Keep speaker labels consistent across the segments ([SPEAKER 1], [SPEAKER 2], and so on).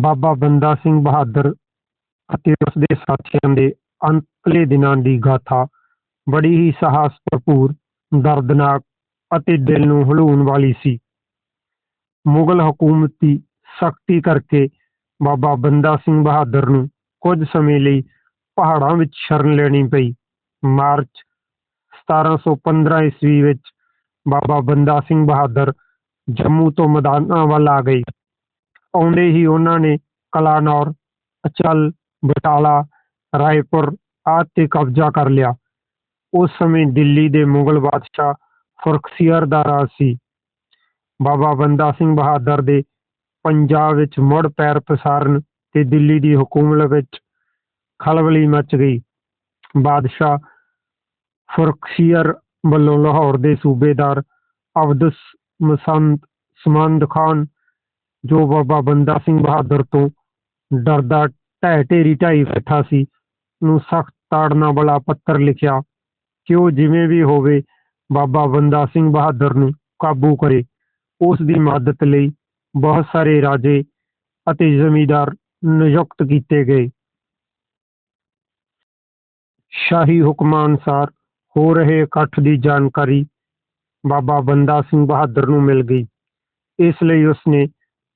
[SPEAKER 1] ਬਾਬਾ ਬੰਦਾ ਸਿੰਘ ਬਹਾਦਰ ਅਤੇ ਉਸ ਦੇ ਸਾਥੀਆਂ ਦੇ ਅੰਤਲੇ ਦਿਨਾਂ ਦੀ ਗਾਥਾ ਬੜੀ ਹੀ ਸਾਹਸ ਭਰਪੂਰ, ਦਰਦਨਾਕ ਅਤੇ ਦਿਲ ਨੂੰ ਹਲੂਣ ਵਾਲੀ ਸੀ। ਮੁਗਲ ਹਕੂਮਤ ਦੀ ਸਖਤੀ ਕਰਕੇ ਬਾਬਾ ਬੰਦਾ ਸਿੰਘ ਬਹਾਦਰ ਨੂੰ ਕੁਝ ਸਮੇਂ ਲਈ ਪਹਾੜਾਂ ਵਿੱਚ ਸ਼ਰਨ ਲੈਣੀ ਪਈ। ਮਾਰਚ 1715 ਈਸਵੀ ਵਿੱਚ ਬਾਬਾ ਬੰਦਾ ਸਿੰਘ ਬਹਾਦਰ ਜੰਮੂ ਤੋਂ ਮੈਦਾਨਾਂ ਵੱਲ ਆ ਗਏ। ਆਉਂਦੇ ਹੀ ਉਹਨਾਂ ਨੇ ਕਲਾਨੌਰ ਅਚਲ ਬਟਾਲਾ, ਰਾਏਪੁਰ ਆਦਿ ਤੇ ਕਬਜ਼ਾ ਕਰ ਲਿਆ। ਉਸ ਸਮੇਂ ਦਿੱਲੀ ਦੇ ਮੁਗਲ ਬਾਦਸ਼ਾਹ ਫਰਖਸੀਅਰ ਦਾ ਰਾਜ ਸੀ। ਬਾਬਾ ਬੰਦਾ ਸਿੰਘ ਬਹਾਦਰ ਦੇ ਪੰਜਾਬ ਵਿੱਚ ਮੁੜ ਪੈਰ ਪਸਾਰਨ ਤੇ ਦਿੱਲੀ ਦੀ ਹਕੂਮਤ ਵਿੱਚ ਖਲਬਲੀ ਮਚ ਗਈ। ਬਾਦਸ਼ਾਹ ਫਰਖਸੀਅਰ ਵੱਲੋਂ ਲਾਹੌਰ ਦੇ ਸੂਬੇਦਾਰ ਅਬਦੁਸ ਮਸੰਦ, ਸਮੰਦ ਖਾਨ ਜੋ ਬਾਬਾ ਬੰਦਾ ਸਿੰਘ ਬਹਾਦਰ ਤੋਂ ਡਰਦਾ ਢਹਿ ਢੇਰੀ ਢਾਈ ਬੈਠਾ ਸੀ, ਨੂੰ ਸਖਤ ਤਾੜਨਾ ਵਾਲਾ ਪੱਤਰ ਲਿਖਿਆ, ਕਿ ਉਹ ਜਿਵੇਂ ਵੀ ਹੋਵੇ ਬਾਬਾ ਬੰਦਾ ਸਿੰਘ ਬਹਾਦਰ ਨੂੰ ਕਾਬੂ ਕਰੇ। ਉਸ ਦੀ ਮਦਦ ਲਈ ਬਹੁਤ ਸਾਰੇ ਰਾਜੇ ਅਤੇ ਜ਼ਮੀਂਦਾਰ ਨਿਯੁਕਤ ਕੀਤੇ ਗਏ। ਸ਼ਾਹੀ ਹੁਕਮਾਂ ਅਨੁਸਾਰ ਹੋ ਰਹੇ ਇਕੱਠ ਦੀ ਜਾਣਕਾਰੀ ਬਾਬਾ ਬੰਦਾ ਸਿੰਘ ਬਹਾਦਰ ਨੂੰ ਮਿਲ ਗਈ। ਇਸ ਲਈ ਉਸਨੇ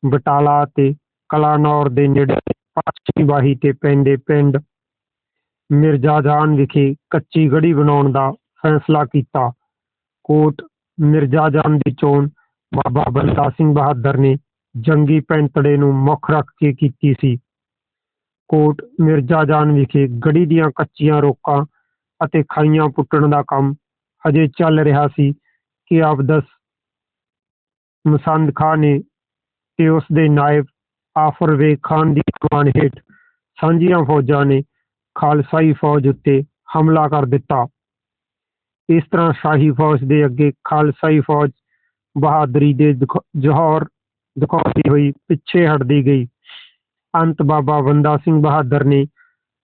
[SPEAKER 1] ਬਟਾਲਾ ਅਤੇ ਕਲਾਨੌਰ ਦੇ ਨੇੜੇ ਪੱਛਮੀ ਬਾਹੀ ਤੇ ਪੈਂਦੇ ਪਿੰਡ ਮਿਰਜ਼ਾਜਾਨ ਵਿਖੇ ਕੱਚੀ ਗੜੀ ਬਣਾਉਣ ਦਾ ਫੈਸਲਾ ਕੀਤਾ। ਕੋਟ ਮਿਰਜ਼ਾਜਾਨ ਦੀ ਚੋਣ ਬਾਬਾ ਬੰਦਾ ਸਿੰਘ ਬਹਾਦਰ ਨੇ ਜੰਗੀ ਪੈਂਤੜੇ ਨੂੰ ਮੁੱਖ ਰੱਖ ਕੇ ਕੀਤੀ ਸੀ। ਕੋਟ ਮਿਰਜ਼ਾ ਜਾਨ ਵਿਖੇ ਗੜੀ ਦੀਆਂ ਕੱਚੀਆਂ ਰੋਕਾਂ ਅਤੇ ਖਾਈਆਂ ਪੁੱਟਣ ਦਾ ਕੰਮ ਹਜੇ ਚੱਲ ਰਿਹਾ ਸੀ ਕਿ ਅਬਦਸ ਮਸੰਦ ਖਾਨ ਨੇ ਤੇ ਉਸ ਦੇ ਨਾਇਬ ਆਫਰ ਵੇਗ ਖਾਨ ਦੀ ਕਮਾਨ ਹੇਠ ਸਾਂਝੀਆਂ ਫੌਜਾਂ ਨੇ ਖਾਲਸਾਈ ਫੌਜ ਉੱਤੇ ਹਮਲਾ ਕਰ ਦਿੱਤਾ। ਇਸ ਤਰ੍ਹਾਂ ਸ਼ਾਹੀ ਫੌਜ ਦੇ ਅੱਗੇ ਖਾਲਸਾਈ ਫੌਜ ਬਹਾਦਰੀ ਦੇ ਦਿਖ- ਦਿਖਾਉਂਦੀ ਹੋਈ ਪਿੱਛੇ ਹਟਦੀ ਗਈ। ਅੰਤ ਬਾਬਾ ਬੰਦਾ ਸਿੰਘ ਬਹਾਦਰ ਨੇ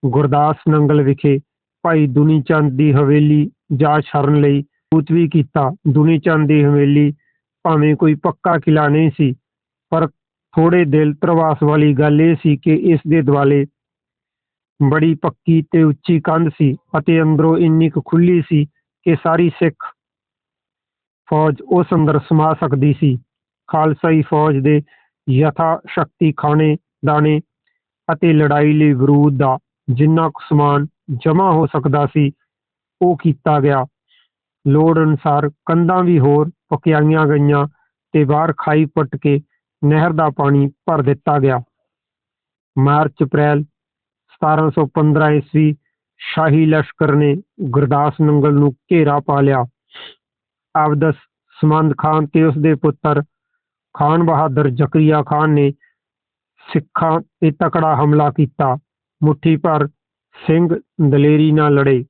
[SPEAKER 1] ਗੁਰਦਾਸ ਨੰਗਲ ਵਿਖੇ ਭਾਈ ਦੁਨੀ ਚੰਦ ਦੀ ਹਵੇਲੀ ਜਾ ਸ਼ਰਨ ਲਈ ਕੂਚ ਵੀ ਕੀਤਾ। ਦੁਨੀ ਚੰਦ ਦੀ ਹਵੇਲੀ ਭਾਵੇਂ ਕੋਈ ਪੱਕਾ ਕਿਲਾ ਨਹੀਂ ਸੀ ਪਰ ਥੋੜੇ ਦਿਲ ਧਰਵਾਸ ਵਾਲੀ ਗੱਲ ਇਹ ਸੀ ਕਿ ਇਸ ਦੇ ਦੁਆਲੇ ਬੜੀ ਪੱਕੀ ਤੇ ਉੱਚੀ ਕੰਧ ਸੀ ਅਤੇ ਅੰਦਰੋਂ ਇੰਨੀ ਕੁ ਖੁੱਲੀ ਸੀ ਕਿ ਸਾਰੀ ਸਿੱਖ ਫੌਜ ਉਸ ਅੰਦਰ ਸਮਾ ਸਕਦੀ ਸੀ। ਖਾਲਸਾਈ ਫੌਜ ਦੇ ਯਥਾ ਸ਼ਕਤੀ ਖਾਣੇ, ਦਾਣੇ ਅਤੇ ਲੜਾਈ ਲਈ ਬਰੂਦ ਦਾ ਜਿੰਨਾ ਕੁ ਸਮਾਨ ਜਮ੍ਹਾਂ ਹੋ ਸਕਦਾ ਸੀ, ਉਹ ਕੀਤਾ ਗਿਆ। ਲੋੜ ਅਨੁਸਾਰ ਕੰਧਾਂ ਵੀ ਹੋਰ ਪਕਿਆਈਆਂ ਗਈਆਂ ਤੇ ਬਾਹਰ ਖਾਈ ਪੁੱਟ ਕੇ ਨਹਿਰ ਦਾ ਪਾਣੀ ਭਰ ਦਿੱਤਾ ਗਿਆ। ਮਾਰਚ, ਅਪ੍ਰੈਲ 1715 ਈਸਵੀ ਸ਼ਾਹੀ ਲਸ਼ਕਰ ਨੇ ਗੁਰਦਾਸ ਨੰਗਲ ਨੂੰ ਘੇਰਾ ਪਾ ਲਿਆ। ਅਬਦਸ ਸਮੰਦ ਖਾਨ ਤੇ ਉਸਦੇ ਪੁੱਤਰ ਖਾਨ ਬਹਾਦਰ ਜ਼ਕਰੀਆ ਖਾਨ ਨੇ ਸਿੱਖਾਂ ਤੇ ਤਕੜਾ ਹਮਲਾ ਕੀਤਾ। ਮੁੱਠੀ ਭਰ ਸਿੰਘ ਦਲੇਰੀ ਨਾਲ ਲੜੇ।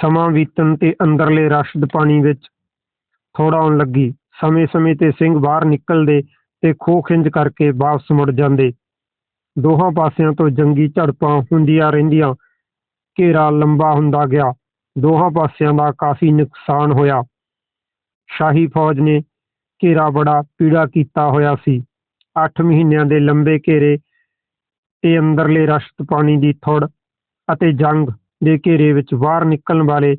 [SPEAKER 1] ਸਮਾਂ ਬੀਤਣ ਤੇ ਅੰਦਰਲੇ ਰਸ਼ਦ ਪਾਣੀ ਵਿੱਚ ਥੋੜਾ ਆਉਣ ਲੱਗੀ। ਸਮੇਂ-ਸਮੇਂ ਤੇ ਸਿੰਘ ਬਾਹਰ ਨਿਕਲਦੇ ਤੇ ਖੋਹ ਖਿੰਜ ਕਰਕੇ ਵਾਪਸ ਮੁੜ ਜਾਂਦੇ। ਦੋਹਾਂ ਪਾਸਿਆਂ ਤੋਂ ਜੰਗੀ ਝੜਪਾਂ ਹੁੰਦੀਆਂ ਰਹਿੰਦੀਆਂ। ਘੇਰਾ ਲੰਬਾ ਹੁੰਦਾ ਗਿਆ। ਦੋਹਾਂ ਪਾਸਿਆਂ ਦਾ ਕਾਫੀ ਨੁਕਸਾਨ ਹੋਇਆ। ਸ਼ਾਹੀ ਫੌਜ ਨੇ ਘੇਰਾ ਬੜਾ ਪੀੜਾ ਕੀਤਾ ਹੋਇਆ ਸੀ। 8 ਮਹੀਨਿਆਂ ਦੇ ਲੰਬੇ ਘੇਰੇ ਤੇ ਅੰਦਰਲੇ ਰਸ਼ਤ ਪਾਣੀ ਦੀ ਥੁੜ ਅਤੇ ਜੰਗ ਦੇ ਘੇਰੇ ਵਿੱਚ ਬਾਹਰ ਨਿਕਲਣ ਵਾਲੇ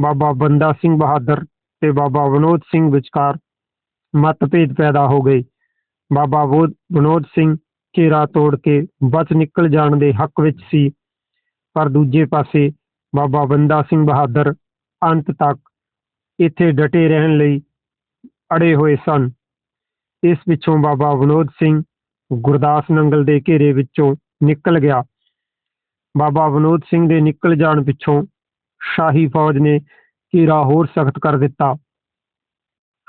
[SPEAKER 1] ਬਾਬਾ ਬੰਦਾ ਸਿੰਘ ਬਹਾਦਰ ਤੇ ਬਾਬਾ ਵਿਨੋਦ ਸਿੰਘ ਵਿਚਕਾਰ ਮਤਭੇਦ ਪੈਦਾ ਹੋ ਗਏ। ਬਾਬਾ ਬੋਧ ਵਿਨੋਦ ਸਿੰਘ ਘੇਰਾ ਤੋੜ ਕੇ ਬਚ ਨਿਕਲ ਜਾਣ ਦੇ ਹੱਕ ਵਿੱਚ ਸੀ। ਪਰ ਦੂਜੇ ਪਾਸੇ ਬਾਬਾ ਬੰਦਾ ਸਿੰਘ ਬਹਾਦਰ ਅੰਤ ਤੱਕ ਇੱਥੇ ਡਟੇ ਰਹਿਣ ਲਈ ਅੜੇ ਹੋਏ ਸਨ। ਇਸ ਪਿੱਛੋਂ ਬਾਬਾ ਵਿਨੋਦ ਸਿੰਘ ਗੁਰਦਾਸ ਨੰਗਲ ਦੇ ਘੇਰੇ ਵਿੱਚੋਂ ਨਿਕਲ ਗਿਆ। ਬਾਬਾ ਵਿਨੋਦ ਸਿੰਘ ਦੇ ਨਿਕਲ ਜਾਣ ਪਿੱਛੋਂ ਸ਼ਾਹੀ ਫੌਜ ਨੇ ਘੇਰਾ ਹੋਰ ਸਖਤ ਕਰ ਦਿੱਤਾ।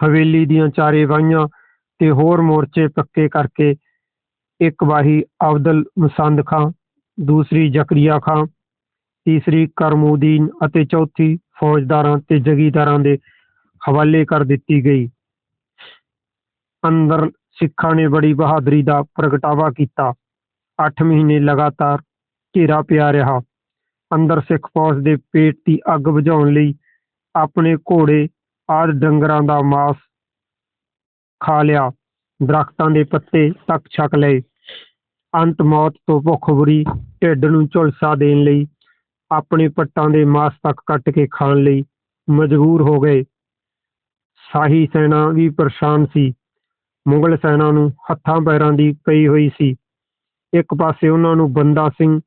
[SPEAKER 1] ਹਵੇਲੀ ਦੀਆਂ ਚਾਰੇ ਵਾਹੀਆਂ ਤੇ ਹੋਰ ਮੋਰਚੇ ਪੱਕੇ ਕਰਕੇ ਇੱਕ ਵਾਹੀ ਅਬਦੁਲ ਮਸੰਦ ਖਾਂ, ਦੂਸਰੀ ਜ਼ਕਰੀਆ ਖਾਂ, ਤੀਸਰੀ ਕਰਮੂਦੀਨ ਅਤੇ ਚੌਥੀ ਫੌਜਦਾਰਾਂ ਤੇ ਜਗੀਦਾਰਾਂ ਦੇ ਹਵਾਲੇ ਕਰ ਦਿੱਤੀ ਗਈ। ਅੰਦਰ ਸਿੱਖਾਂ ਨੇ ਬੜੀ ਬਹਾਦਰੀ ਦਾ ਪ੍ਰਗਟਾਵਾ ਕੀਤਾ। 8 ਮਹੀਨੇ ਲਗਾਤਾਰ ਘੇਰਾ ਪਿਆ ਰਿਹਾ। ਅੰਦਰ ਸਿੱਖ ਫੌਜ ਦੇ ਪੇਟ ਦੀ ਅੱਗ ਬੁਝਾਉਣ ਲਈ ਆਪਣੇ ਘੋੜੇ ਆਦਿ ਡੰਗਰਾਂ ਦਾ ਮਾਸ ਖਾ ਲਿਆ, ਦਰਖਤਾਂ ਦੇ ਪੱਤੇ ਤੱਕ ਛਕ ਲਏ। ਅੰਤ ਮੌਤ ਤੋਂ ਭੁੱਖ ਬੁਰੀ, ਢਿੱਡ ਨੂੰ ਝੁਲਸਾ ਦੇਣ ਲਈ ਆਪਣੇ ਪੱਟਾਂ ਦੇ ਮਾਸ ਤੱਕ ਕੱਟ ਕੇ ਖਾਣ ਲਈ ਮਜਬੂਰ ਹੋ ਗਏ। ਸ਼ਾਹੀ ਸੈਨਾ ਵੀ ਪਰੇਸ਼ਾਨ ਸੀ। ਮੁਗਲ ਸੈਨਾ ਨੂੰ ਹੱਥਾਂ ਪੈਰਾਂ ਦੀ ਪਈ ਹੋਈ ਸੀ। ਇੱਕ ਪਾਸੇ ਉਹਨਾਂ ਨੂੰ ਬੰਦਾ ਸਿੰਘ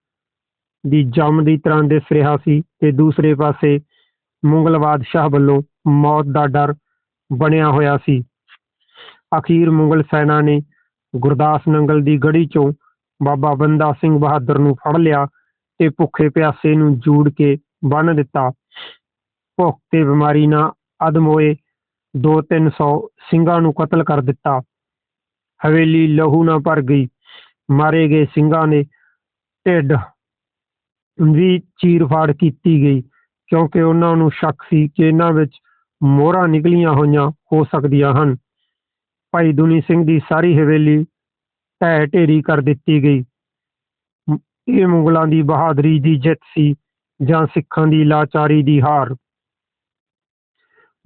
[SPEAKER 1] ਦੀ ਜੰਮ ਦੀ ਤਰ੍ਹਾਂ ਦਿਸ ਰਿਹਾ ਸੀ ਤੇ ਦੂਸਰੇ ਪਾਸੇ ਮੁਗਲ ਬਾਦਸ਼ਾਹ ਵੱਲੋਂ ਮੌਤ ਦਾ ਡਰ ਬਣਿਆ ਹੋਇਆ ਸੀ। ਅਖੀਰ ਮੁਗਲ ਸੈਨਾ ਨੇ ਗੁਰਦਾਸ ਨੰਗਲ ਦੀ ਗੜੀ ਚੋਂ ਬਾਬਾ ਬੰਦਾ ਸਿੰਘ ਬਹਾਦਰ ਨੂੰ ਫੜ ਲਿਆ ਤੇ ਭੁੱਖੇ ਪਿਆਸੇ ਨੂੰ ਜੂੜ ਕੇ ਬੰਨ ਦਿੱਤਾ। ਭੁੱਖ ਤੇ ਬਿਮਾਰੀ ਨਾਲ ਅਦਮੋਏ ਦੋ ਤਿੰਨ ਸੌ ਸਿੰਘਾਂ ਨੂੰ ਕਤਲ ਕਰ ਦਿੱਤਾ। ਹਵੇਲੀ ਲਹੂ ਨਾਲ ਭਰ ਗਈ। ਮਾਰੇ ਗਏ ਸਿੰਘਾਂ ਨੇ ਢਿੱਡ ਵੀ ਚੀਰ-ਫਾੜ ਕੀਤੀ ਗਈ, ਕਿਉਂਕਿ ਉਹਨਾਂ ਨੂੰ ਸ਼ੱਕ ਸੀ ਕਿ ਇਹਨਾਂ ਵਿੱਚ ਮੋਹਰਾਂ ਨਿਕਲੀਆਂ ਹੋਈਆਂ ਹੋ ਸਕਦੀਆਂ ਹਨ। ਭਾਈ ਦੁਨੀ ਸਿੰਘ ਦੀ ਸਾਰੀ ਹਵੇਲੀ ਢਹਿ ਢੇਰੀ ਕਰ ਦਿੱਤੀ ਗਈ। ਇਹ ਮੁਗਲਾਂ ਦੀ ਬਹਾਦਰੀ ਦੀ ਜਿੱਤ ਸੀ ਜਾਂ ਸਿੱਖਾਂ ਦੀ ਲਾਚਾਰੀ ਦੀ ਹਾਰ?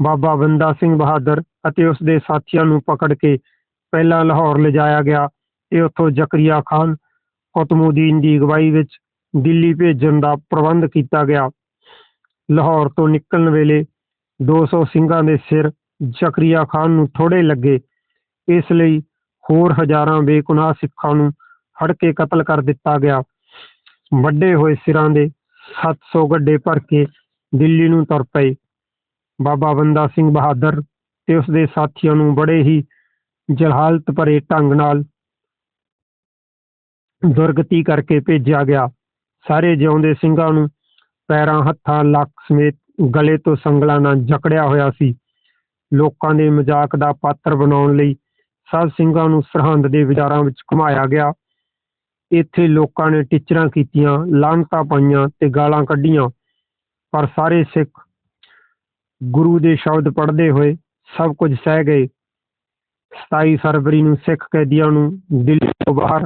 [SPEAKER 1] ਬਾਬਾ ਬੰਦਾ ਸਿੰਘ ਬਹਾਦਰ ਅਤੇ ਉਸ ਦੇ ਸਾਥੀਆਂ ਨੂੰ ਪਕੜ ਕੇ ਪਹਿਲਾਂ ਲਾਹੌਰ ਲਿਜਾਇਆ ਗਿਆ। ਤੇ ਉੱਥੋਂ ਜ਼ਕਰੀਆ ਖਾਨ ਕੁਤਬਉੱਦੀਨ ਦੀ ਅਗਵਾਈ ਵਿੱਚ ਦਿੱਲੀ ਭੇਜਣ ਦਾ ਪ੍ਰਬੰਧ ਕੀਤਾ ਗਿਆ। ਲਾਹੌਰ ਤੋਂ ਨਿਕਲਣ ਵੇਲੇ ਦੋ ਸੌ ਸਿੰਘਾਂ ਦੇ ਸਿਰ ਜ਼ਕਰੀਆ ਖਾਨ ਨੂੰ ਥੋੜੇ ਲੱਗੇ। ਇਸ ਲਈ ਹੋਰ ਹਜ਼ਾਰਾਂ ਬੇਗੁਨਾਹ ਸਿੱਖਾਂ ਨੂੰ ਫੜ ਕੇ ਕਤਲ ਕਰ ਦਿੱਤਾ ਗਿਆ। ਵੱਡੇ ਹੋਏ ਸਿਰਾਂ ਦੇ 700 ਗੱਡੇ ਭਰ ਕੇ ਦਿੱਲੀ ਨੂੰ ਤੁਰ ਪਏ। ਬਾਬਾ ਬੰਦਾ ਸਿੰਘ ਬਹਾਦਰ ਤੇ ਉਸਦੇ ਸਾਥੀਆਂ ਨੂੰ ਬੜੇ ਹੀ ਜਲਾਲਤ ਭਰੇ ਢੰਗ ਨਾਲ ਦੁਰਗਤੀ ਕਰਕੇ ਭੇਜਿਆ ਗਿਆ। ਸਾਰੇ ਜਿਉਂਦੇ ਸਿੰਘਾਂ ਨੂੰ ਪੈਰਾਂ, ਹੱਥਾਂ, ਲੱਕ ਸਮੇਤ ਗਲੇ ਤੋਂ ਸੰਗਲਾਂ ਨਾਲ ਜਕੜਿਆ ਹੋਇਆ ਸੀ। ਲੋਕਾਂ ਦੇ ਮਜ਼ਾਕ ਦਾ ਪਾਤਰ ਬਣਾਉਣ ਲਈ ਸਭ ਸਿੰਘਾਂ ਨੂੰ ਸਰਹੰਦ ਦੇ ਵਿਚਾਰਾਂ ਵਿੱਚ ਘੁਮਾਇਆ ਗਿਆ। ਇੱਥੇ ਲੋਕਾਂ ਨੇ ਟਿੱਚਰਾਂ ਕੀਤੀਆਂ ਲਾਂਤਾਂ ਪਾਈਆਂ ਤੇ ਗਾਲਾਂ ਕੱਢੀਆਂ। ਪਰ ਸਾਰੇ ਸਿੱਖ ਗੁਰੂ ਦੇ ਸ਼ਬਦ ਪੜ੍ਹਦੇ ਹੋਏ ਸਭ ਕੁਝ ਸਹਿ ਗਏ। 27 ਫਰਵਰੀ ਨੂੰ ਸਿੱਖ ਕੈਦੀਆਂ ਨੂੰ ਦਿੱਲੀ ਤੋਂ ਬਾਹਰ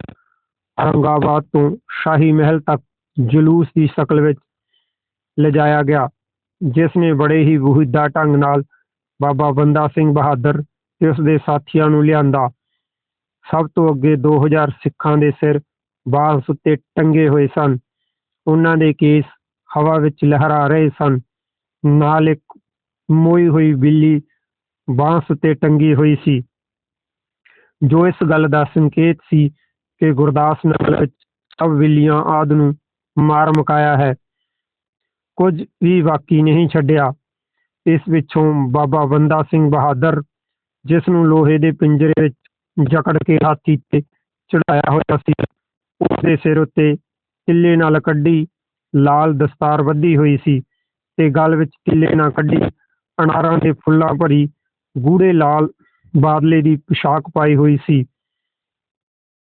[SPEAKER 1] ਔਰੰਗਾਬਾਦ ਤੋਂ ਸ਼ਾਹੀ ਮਹਿਲ ਤੱਕ ਜਲੂਸ ਦੀ ਸ਼ਕਲ ਵਿੱਚ ਲਿਜਾਇਆ ਗਿਆ। ਜਿਸ ਨੇ ਬੜੇ ਹੀ ਬੁਹਿੱਦਾ ਢੰਗ ਨਾਲ ਬਾਬਾ ਬੰਦਾ ਸਿੰਘ ਬਹਾਦਰ ਤੇ ਉਸ ਦੇ ਸਾਥੀਆਂ ਨੂੰ ਲਿਆਂਦਾ। ਸਭ ਤੋਂ ਅੱਗੇ 2000 ਸਿੱਖਾਂ ਦੇ ਸਿਰ ਬਾਂਸ ਉੱਤੇ ਟੰਗੇ ਹੋਏ ਸਨ। ਉਹਨਾਂ ਦੇ ਕੇਸ ਹਵਾ ਵਿੱਚ ਲਹਿਰਾ ਰਹੇ ਸਨ। ਨਾਲ ਇੱਕ ਮੋਈ ਹੋਈ ਬਿੱਲੀ ਬਾਂਸ ਉੱਤੇ ਟੰਗੀ ਹੋਈ ਸੀ। ਜੋ ਇਸ ਗੱਲ ਦਾ ਸੰਕੇਤ ਸੀ ਕਿ ਗੁਰਦਾਸ ਨਗਰ ਵਿੱਚ ਸਭ ਬਿੱਲੀਆਂ ਆਦ ਨੂੰ ਮਾਰ ਮੁਕਾਇਆ ਹੈ ਕੁਝ ਵੀ ਬਾਕੀ ਨਹੀਂ ਛੱਡਿਆ। ਇਸ ਵਿੱਚੋਂ ਬਾਬਾ ਬੰਦਾ ਸਿੰਘ ਬਹਾਦਰ, ਜਿਸ ਨੂੰ ਲੋਹੇ ਦੇ ਪਿੰਜਰੇ ਵਿੱਚ ਜਕੜ ਕੇ ਹਾਥੀ ਤੇ ਚੜਾਇਆ ਹੋਇਆ ਸੀ ਉਸ ਦੇ ਸਿਰ ਉੱਤੇ ਕਿੱਲੇ ਨਾਲ ਕੱਢੀ, ਲਾਲ ਦਸਤਾਰ ਵੱਧੀ ਹੋਈ ਸੀ ਤੇ ਗਲ ਵਿੱਚ ਕਿੱਲੇ ਨਾਲ ਕੱਢੀ, ਅਨਾਰਾਂ ਦੇ ਫੁੱਲਾਂ ਭਰੀ ਗੂੜੇ ਲਾਲ ਬਾਦਲੇ ਦੀ ਪੋਸ਼ਾਕ ਪਾਈ ਹੋਈ ਸੀ।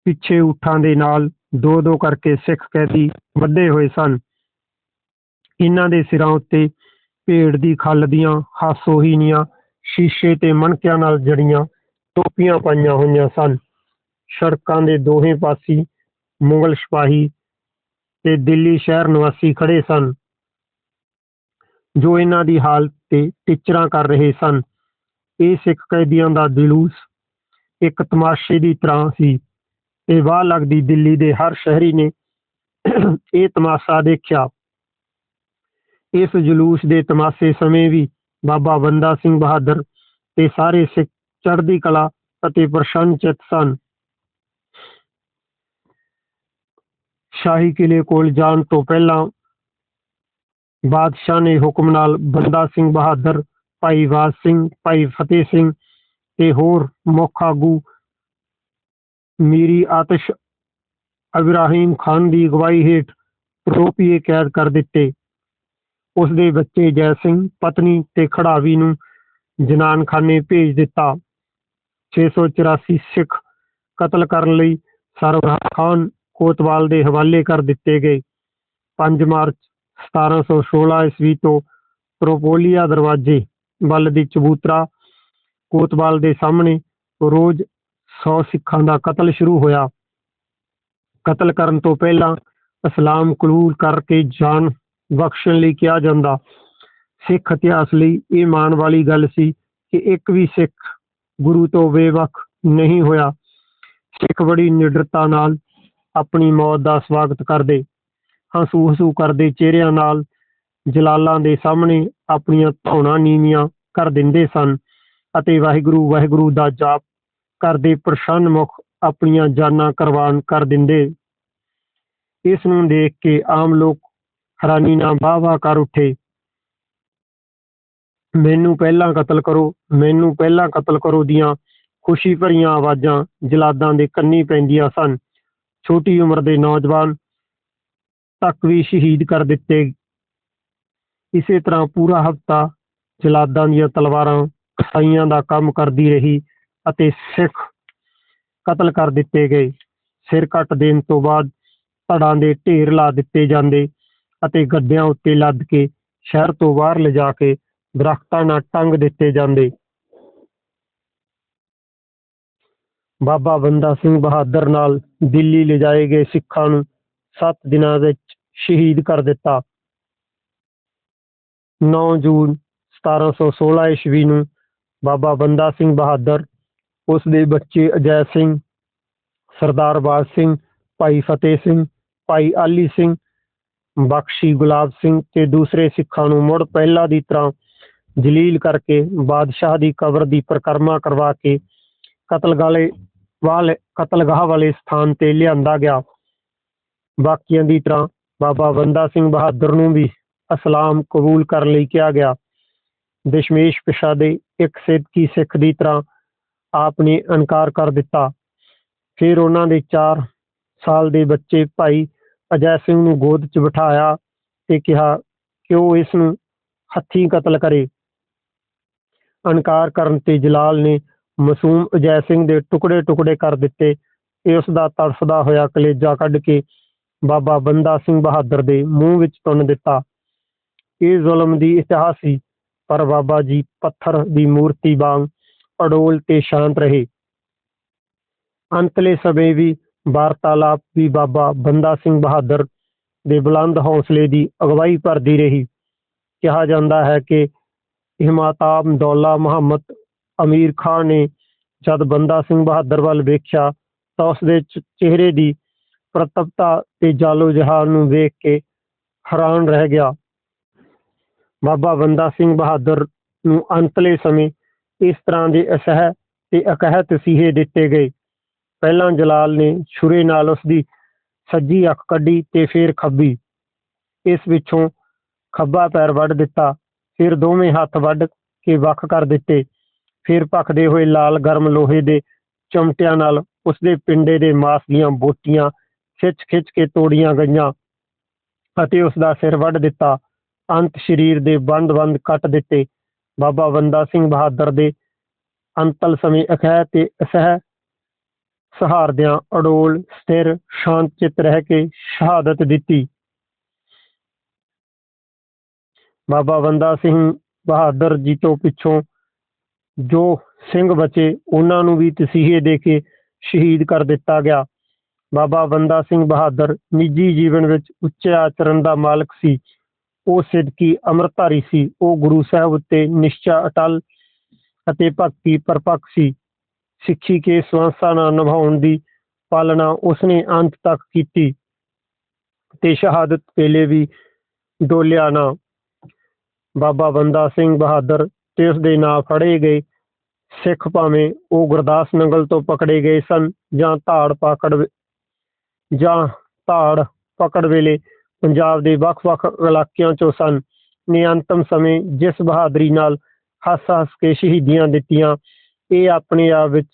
[SPEAKER 1] ਪਿੱਛੇ ਊਠਾਂ ਦੇ ਨਾਲ ਦੋ ਦੋ ਕਰਕੇ ਸਿੱਖ ਕੈਦੀ ਵੱਧੇ ਹੋਏ ਸਨ। ਇਹਨਾਂ ਦੇ ਸਿਰਾਂ ਉੱਤੇ ਭੇਡ ਦੀ ਖੱਲ ਦੀਆਂ ਹਾਸੋਹੀਣੀਆਂ ਸ਼ੀਸ਼ੇ ਤੇ ਮਣਕਿਆਂ ਨਾਲ ਜੜੀਆਂ ਟੋਪੀਆਂ ਪਾਈਆਂ ਹੋਈਆਂ ਸਨ। ਸੜਕਾਂ ਦੇ ਦੋਹੇ ਪਾਸੀ ਮੁਗਲ ਸਿਪਾਹੀ ਤੇ ਦਿੱਲੀ ਸ਼ਹਿਰ ਨਿਵਾਸੀ ਖੜੇ ਸਨ, ਜੋ ਇਹਨਾਂ ਦੀ ਹਾਲਤ ਤੇ ਟੀਚਰਾਂ ਕਰ ਰਹੇ ਸਨ। ਇਹ ਸਿੱਖ ਕੈਦੀਆਂ ਦਾ ਜਲੂਸ ਇੱਕ ਤਮਾਸ਼ੇ ਦੀ ਤਰ੍ਹਾਂ ਸੀ। ਤੇ ਵਾਹ ਲੱਗਦੀ ਦਿੱਲੀ ਦੇ ਹਰ ਸ਼ਹਿਰੀ ਨੇ ਇਹ ਤਮਾਸ਼ਾ ਦੇਖਿਆ। ਇਸ ਜਲੂਸ ਦੇ ਤਮਾਸ਼ੇ ਸਮੇਂ ਵੀ ਬਾਬਾ ਬੰਦਾ ਸਿੰਘ ਬਹਾਦਰ ਤੇ ਸਾਰੇ ਸਿੱਖ ਚੜ੍ਹਦੀ ਕਲਾ ਅਤੇ ਪ੍ਰਸੰਨ ਚਿੱਤ ਸਨ। ਸ਼ਾਹੀ ਕਿਲੇ ਕੋਲ ਜਾਣ ਤੋਂ ਪਹਿਲਾਂ ਬਾਦਸ਼ਾਹ ਨੇ ਹੁਕਮ ਨਾਲ ਬੰਦਾ ਸਿੰਘ ਬਹਾਦਰ, ਭਾਈ ਵਾਸ ਸਿੰਘ, ਭਾਈ ਫਤਿਹ ਸਿੰਘ ਤੇ ਹੋਰ ਮੁੱਖ ਆਗੂ ਮੀਰੀ ਆਤਸ਼ ਇਬਰਾਹਿਮ ਖਾਨ ਦੀ ਅਗਵਾਈ ਹੇਠ ਰੋਪੀਏ ਕੈਦ ਕਰ ਦਿੱਤੇ। ਉਸ ਦੇ ਬੱਚੇ ਜੈ ਸਿੰਘ, ਪਤਨੀ ਤੇ ਖੜਾਵੀ ਨੂੰ ਜਨਾਨਖਾਨੇ ਭੇਜ ਦਿੱਤਾ। 684 ਸਿੱਖ ਕਤਲ ਕਰਨ ਲਈ ਸਰਵਰਾਹ ਖਾਨ ਕੋਤਵਾਲ ਦੇ ਹਵਾਲੇ ਕਰ ਦਿੱਤੇ ਗਏ। 5 ਮਾਰਚ 1716 ਈਸਵੀ ਤੋਂ ਪ੍ਰੋਪੋਲੀਆ ਦਰਵਾਜ਼ੇ ਵੱਲ ਦੀ ਚਬੂਤਰਾ ਕੋਤਵਾਲ ਦੇ ਸਾਹਮਣੇ ਰੋਜ਼ 100 ਸਿੱਖਾਂ ਦਾ ਕਤਲ ਸ਼ੁਰੂ ਹੋਇਆ। ਕਤਲ ਕਰਨ ਤੋਂ ਪਹਿਲਾਂ ਇਸਲਾਮ ਕਬੂਲ ਕਰਕੇ ਜਾਨ ਬਖਸ਼ਣ ਲਈ ਕਿਹਾ ਜਾਂਦਾ। ਸਿੱਖ ਇਤਿਹਾਸ ਲਈ ਇਹ ਮਾਣ ਵਾਲੀ ਗੱਲ ਸੀ ਕਿ ਇੱਕ ਵੀ ਸਿੱਖ ਗੁਰੂ ਤੋਂ ਬੇਵਕ ਨਹੀਂ ਹੋਇਆ। ਸਿੱਖ ਬੜੀ ਨਿਡਰਤਾ ਨਾਲ ਆਪਣੀ ਮੌਤ ਦਾ ਸਵਾਗਤ ਕਰਦੇ, ਹੰਸੂ ਹੰਸੂ ਕਰਦੇ ਚਿਹਰਿਆਂ ਨਾਲ ਜਲਾਲਾਂ ਦੇ ਸਾਹਮਣੇ ਆਪਣੀਆਂ ਧੌਣਾ ਨੀਵੀਆਂ ਕਰ ਦਿੰਦੇ ਸਨ ਅਤੇ ਵਾਹਿਗੁਰੂ ਵਾਹਿਗੁਰੂ ਦਾ ਜਾਪ ਕਰਦੇ ਪ੍ਰਸੰਨ ਮੁਖ ਆਪਣੀਆਂ ਜਾਨਾਂ ਕੁਰਬਾਨ ਕਰ ਦਿੰਦੇ। ਇਸ ਨੂੰ ਦੇਖ ਕੇ ਆਮ ਲੋਕ ਹੈਰਾਨੀ ਨਾਲ ਵਾਹ ਵਾਹ ਕਰ ਉੱਠੇ। ਮੈਨੂੰ ਪਹਿਲਾਂ ਕਤਲ ਕਰੋ, ਮੈਨੂੰ ਪਹਿਲਾਂ ਕਤਲ ਕਰੋ ਦੀਆਂ ਖੁਸ਼ੀ ਭਰੀਆਂ ਆਵਾਜ਼ਾਂ ਜਲਾਦਾਂ ਦੇ ਕੰਨੀ ਪੈਂਦੀਆਂ ਸਨ। ਛੋਟੀ ਉਮਰ ਦੇ ਨੌਜਵਾਨ ਤੱਕ ਵੀ ਸ਼ਹੀਦ ਕਰ ਦਿੱਤੇ। ਇਸੇ ਤਰ੍ਹਾਂ ਪੂਰਾ ਹਫਤਾ ਜਲਾਦਾਂ ਦੀਆਂ ਤਲਵਾਰਾਂ ਕਸਾਈਆਂ ਦਾ ਕੰਮ ਕਰਦੀ ਰਹੀ ਅਤੇ ਸਿੱਖ ਕਤਲ ਕਰ ਦਿੱਤੇ ਗਏ। ਸਿਰ ਕੱਟ ਦੇਣ ਤੋਂ ਬਾਅਦ ਧੜਾਂ ਦੇ ਢੇਰ ਲਾ ਦਿੱਤੇ ਜਾਂਦੇ। ਅਤੇ ਗੱਡਿਆਂ ਉੱਤੇ ਲੱਦ ਕੇ ਸ਼ਹਿਰ ਤੋਂ ਬਾਹਰ ਲਿਜਾ ਕੇ ਦਰਖਤਾਂ ਨਾਲ ਟੰਗ ਦਿੱਤੇ ਜਾਂਦੇ। ਬਾਬਾ ਬੰਦਾ ਸਿੰਘ ਬਹਾਦਰ ਨਾਲ ਦਿੱਲੀ ਲਿਜਾਏ ਗਏ ਸਿੱਖਾਂ ਨੂੰ 7 ਦਿਨਾਂ ਵਿੱਚ ਸ਼ਹੀਦ ਕਰ ਦਿੱਤਾ। 9 ਜੂਨ 1716 ਈਸਵੀ ਨੂੰ ਬਾਬਾ ਬੰਦਾ ਸਿੰਘ ਬਹਾਦਰ, ਉਸ ਦੇ ਬੱਚੇ ਅਜੈ ਸਿੰਘ, ਸਰਦਾਰ ਬਾਜ ਸਿੰਘ, ਭਾਈ ਫਤਿਹ ਸਿੰਘ, ਭਾਈ ਆਲੀ ਸਿੰਘ ਬਖਸ਼ੀ ਗੁਲਾਬ ਸਿੰਘ ਤੇ ਦੂਸਰੇ ਸਿੱਖਾਂ ਨੂੰ ਮੁੜ ਪਹਿਲਾਂ ਦੀ ਤਰ੍ਹਾਂ ਜਲੀਲ ਕਰਕੇ ਬਾਦਸ਼ਾਹ ਦੀ ਕਬਰ ਦੀ ਪਰਿਕਰਮਾ ਕਰਵਾ ਕੇ ਕਤਲਗਾਲੇ ਵਾਲੇ ਕਤਲਗਾਹ ਵਾਲੇ ਸਥਾਨ ਤੇ ਲਿਆਂਦਾ ਗਿਆ। ਬਾਕੀਆਂ ਦੀ ਤਰ੍ਹਾਂ ਬਾਬਾ ਬੰਦਾ ਸਿੰਘ ਬਹਾਦਰ ਨੂੰ ਵੀ ਅਸਲਾਮ ਕਬੂਲ ਕਰਨ ਲਈ ਕਿਹਾ ਗਿਆ। ਦਸ਼ਮੇਸ਼ ਪਿਸ਼ਾ ਦੇ ਇੱਕ ਸਿੱਧਕੀ ਸਿੱਖ ਦੀ ਤਰ੍ਹਾਂ ਆਪ ਨੇ ਇਨਕਾਰ ਕਰ ਦਿੱਤਾ। ਫਿਰ ਉਹਨਾਂ ਦੇ 4 ਸਾਲ ਦੇ ਬੱਚੇ ਭਾਈ ਅਜੈ ਸਿੰਘ ਨੂੰ ਗੋਦ 'ਚ ਬਿਠਾਇਆ ਤੇ ਕਿਹਾ ਕਿ ਉਹ ਇਸ ਨੂੰ ਹੱਥੀਂ ਕਤਲ ਕਰੇ? ਇਨਕਾਰ ਕਰਨ ਤੇ ਜਲਾਲ ਨੇ ਮਾਸੂਮ ਅਜੈ ਸਿੰਘ ਦੇ ਟੁਕੜੇ ਟੁਕੜੇ ਕਰ ਦਿੱਤੇ। ਤੇ ਉਸ ਦਾ ਤੜਫਦਾ ਹੋਇਆ ਕਲੇਜਾ ਕੱਢ ਕੇ ਬਾਬਾ ਬੰਦਾ ਸਿੰਘ ਬਹਾਦਰ ਦੇ ਮੂੰਹ ਵਿੱਚ ਤੁੰਨ ਦਿੱਤਾ। ਇਹ ਜ਼ੁਲਮ ਦੀ ਇਤਿਹਾਸ ਸੀ, ਪਰ ਬਾਬਾ ਜੀ ਪੱਥਰ ਦੀ ਮੂਰਤੀ ਵਾਂਗ ਅਡੋਲ ਤੇ ਸ਼ਾਂਤ ਰਹੇ। ਅੰਤਲੇ ਸਮੇਂ ਵੀ ਵਾਰਤਾਲਾਪ ਵੀ ਬਾਬਾ ਬੰਦਾ ਸਿੰਘ ਬਹਾਦਰ ਦੇ ਬੁਲੰਦ ਹੌਸਲੇ ਦੀ ਅਗਵਾਈ ਕਰਦੀ ਰਹੀ। ਕਿਹਾ ਜਾਂਦਾ ਹੈ ਕਿ ਹਿਮਾਤਾਬ ਦੌਲਾ ਮੁਹੰਮਦ ਅਮੀਰ ਖਾਨ ਨੇ ਜਦ ਬੰਦਾ ਸਿੰਘ ਬਹਾਦਰ ਵੱਲ ਵੇਖਿਆ ਤਾਂ ਉਸ ਦੇ ਚਿਹਰੇ ਦੀ ਪ੍ਰਤਪਤਾ ਤੇ ਜਾਲੋ ਜਹਾਲ ਨੂੰ ਵੇਖ ਕੇ ਹੈਰਾਨ ਰਹਿ ਗਿਆ। ਬਾਬਾ ਬੰਦਾ ਸਿੰਘ ਬਹਾਦਰ ਨੂੰ ਅੰਤਲੇ ਸਮੇਂ ਇਸ ਤਰ੍ਹਾਂ ਦੇ ਅਸਹਿ ਤੇ ਅਕਹਿ ਤਸੀਹੇ ਦਿੱਤੇ ਗਏ। ਪਹਿਲਾਂ ਜਲਾਲ ਨੇ ਛੁਰੇ ਨਾਲ ਉਸ ਦੀ ਸੱਜੀ ਅੱਖ ਕੱਢੀ ਤੇ ਫਿਰ ਖੱਬੀ। ਇਸ ਵਿੱਚੋਂ ਖੱਬਾ ਪੈਰ ਵੱਢ ਦਿੱਤਾ, ਫਿਰ ਦੋਵੇਂ ਹੱਥ ਵੱਢ ਕੇ ਵੱਖ ਕਰ ਦਿੱਤੇ। ਫਿਰ ਭਖਦੇ ਹੋਏ ਲਾਲ ਗਰਮ ਲੋਹੇ ਦੇ ਚਮਟਿਆਂ ਨਾਲ ਉਸਦੇ ਪਿੰਡੇ ਦੇ ਮਾਸ ਦੀਆਂ ਬੋਟੀਆਂ ਖਿੱਚ-ਖਿੱਚ ਕੇ ਤੋੜੀਆਂ ਗਈਆਂ ਅਤੇ ਉਸਦਾ ਸਿਰ ਵੱਢ ਦਿੱਤਾ। ਅੰਤ ਸਰੀਰ ਦੇ ਬੰਦ-ਬੰਦ ਕੱਟ ਦਿੱਤੇ। ਬਾਬਾ ਬੰਦਾ ਸਿੰਘ ਬਹਾਦਰ ਦੇ ਅੰਤਲ ਸਮੇਂ ਅਖਹਿ ਤੇ ਅਸਹਿ ਸਹਾਰਦਿਆਂ ਅਡੋਲ, ਸਥਿਰ, ਸ਼ਾਂਤ ਚਿੱਤ ਰਹਿ ਕੇ ਸ਼ਹਾਦਤ ਦਿੱਤੀ। ਬਾਬਾ ਬੰਦਾ ਸਿੰਘ ਬਹਾਦਰ ਜੀ ਤੋਂ ਪਿੱਛੋਂ ਜੋ ਸਿੰਘ ਬਚੇ, ਉਹਨਾਂ ਨੂੰ ਵੀ ਤਸੀਹੇ ਦੇ ਕੇ ਸ਼ਹੀਦ ਕਰ ਦਿੱਤਾ ਗਿਆ। ਬਾਬਾ ਬੰਦਾ ਸਿੰਘ ਬਹਾਦਰ ਨਿੱਜੀ ਜੀਵਨ ਵਿੱਚ ਉੱਚੇ ਆਚਰਣ ਦਾ ਮਾਲਕ ਸੀ। ਉਹ ਸਿੱਧਕੀ ਅੰਮ੍ਰਿਤਧਾਰੀ ਸੀ। ਉਹ ਗੁਰੂ ਸਾਹਿਬ ਉੱਤੇ ਨਿਸ਼ਚਾ ਅਟਲ ਅਤੇ ਭਗਤੀ ਪਰਪੱਕ ਸੀ। ਸਿੱਖੀ ਕੇ ਸਵਾਸਾਂ ਨਾਲ ਨਿਭਾਉਣ ਦੀ ਪਾਲਣਾ ਉਸਨੇ ਅੰਤ ਤੱਕ ਕੀਤੀ ਤੇ ਸ਼ਹਾਦਤ ਵੇਲੇ ਵੀ ਡੋਲਿਆ ਨਾ। ਬਾਬਾ ਬੰਦਾ ਸਿੰਘ ਬਹਾਦਰ ਤੇ ਉਸ ਨਾਂ ਫੜੇ ਗਏ ਸਿੱਖ ਭਾਵੇਂ ਉਹ ਗੁਰਦਾਸ ਨੰਗਲ ਤੋਂ ਪਕੜੇ ਗਏ ਸਨ ਜਾਂ ਧਾੜ ਪਾਕੜ ਜਾਂ ਧਾੜ ਪਕੜ ਵੇਲੇ ਪੰਜਾਬ ਦੇ ਵੱਖ-ਵੱਖ ਇਲਾਕਿਆਂ ਚੋਂ ਸਨ। ਨੇ ਅੰਤਮ ਸਮੇਂ ਜਿਸ ਬਹਾਦਰੀ ਨਾਲ ਹੱਸ-ਹੱਸ ਕੇ ਸ਼ਹੀਦੀਆਂ ਦਿੱਤੀਆਂ, ਇਹ ਆਪਣੇ ਆਪ ਵਿੱਚ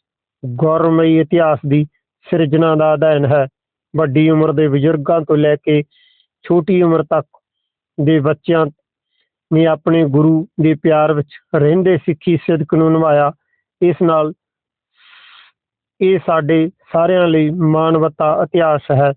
[SPEAKER 1] ਗੌਰਵਮਈ ਇਤਿਹਾਸ ਦੀ ਸਿਰਜਣਾ ਦਾ ਅਧਿਐਨ ਹੈ। ਵੱਡੀ ਉਮਰ ਦੇ ਬਜ਼ੁਰਗਾਂ ਤੋਂ ਲੈ ਕੇ ਛੋਟੀ ਉਮਰ ਤੱਕ ਦੇ ਬੱਚਿਆਂ ਨੇ ਆਪਣੇ ਗੁਰੂ ਦੇ ਪਿਆਰ ਵਿੱਚ ਰਹਿੰਦੇ ਸਿੱਖੀ ਸਿਦਕ ਨੂੰ ਨਿਭਾਇਆ। ਇਸ ਨਾਲ ਇਹ ਸਾਡੇ ਸਾਰਿਆਂ ਲਈ ਮਾਨਵਤਾ ਇਤਿਹਾਸ ਹੈ।